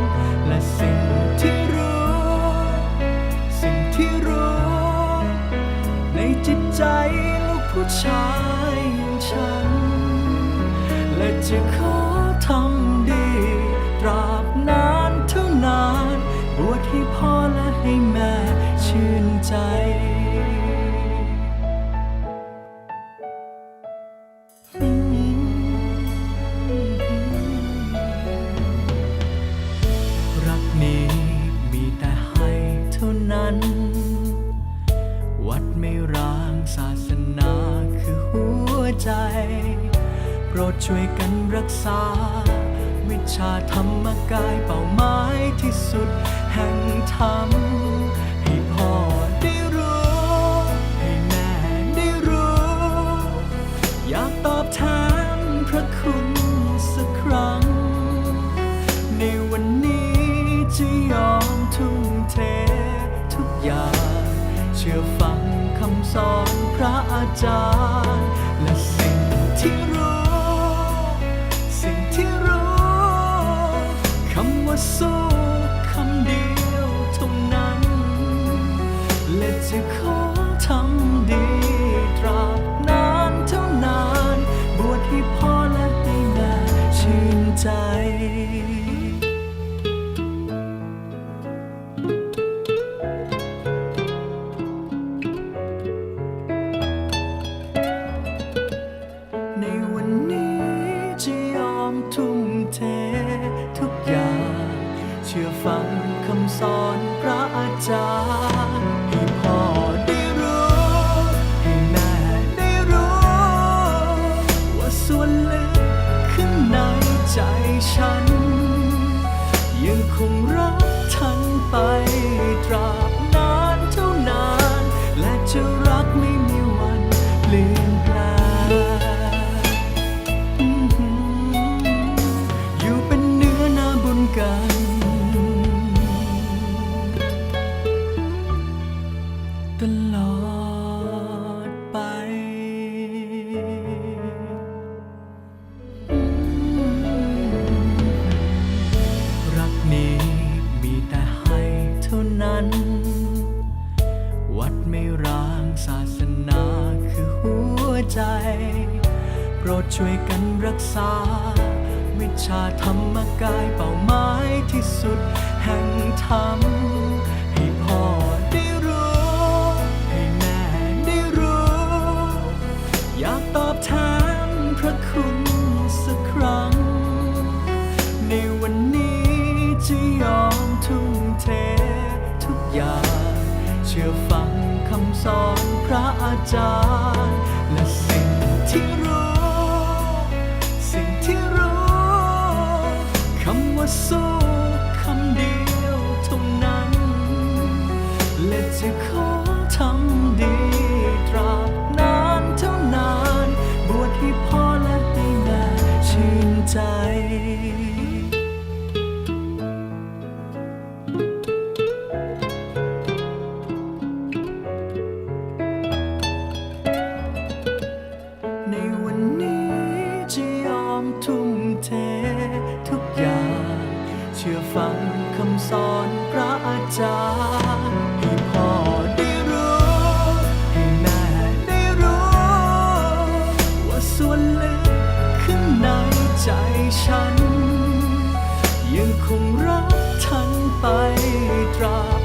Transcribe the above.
์ จิตใจลูกผู้ชายอย่างฉัน และจะขอทำดีตราบนานเท่านาน บวชให้พ่อและให้แม่ชื่นใจ ใจ โปรดช่วยกันรักษา วิชาธรรมกายเป้าหมายที่สุดแห่งธรรม ให้พ่อได้รู้ ให้แม่ได้รู้ อยากตอบแทนพระคุณสักครั้ง ในวันนี้จะยอมทุ่มเททุกอย่าง เชื่อฟังคำสอนพระอาจารย์ สู้คำเดียวเท่านั้น และจะขอทำดีตราบนานเท่านาน บวชให้พ่อและให้แม่ชื่นใจ ยังคงรักท่านไปตราบ วัดไม่ร้างศาสนาคือหัวใจ โปรดช่วยกันรักษา วิชาธรรมกายเป้าหมายที่สุดแห่งธรรม จารย์และสิ่งที่รู้ สิ่งที่รู้ คำว่าสู้คำเดียวเท่านั้น และจะขอทำดี มทุ่มเททุกอย่าง เชื่อฟังคำสอนพระอาจารย์ให้พ่อได้รู้ ให้แม่ได้รู้ ว่าส่วนลึกข้างในใจฉัน ยังคงรักทันไปตราบ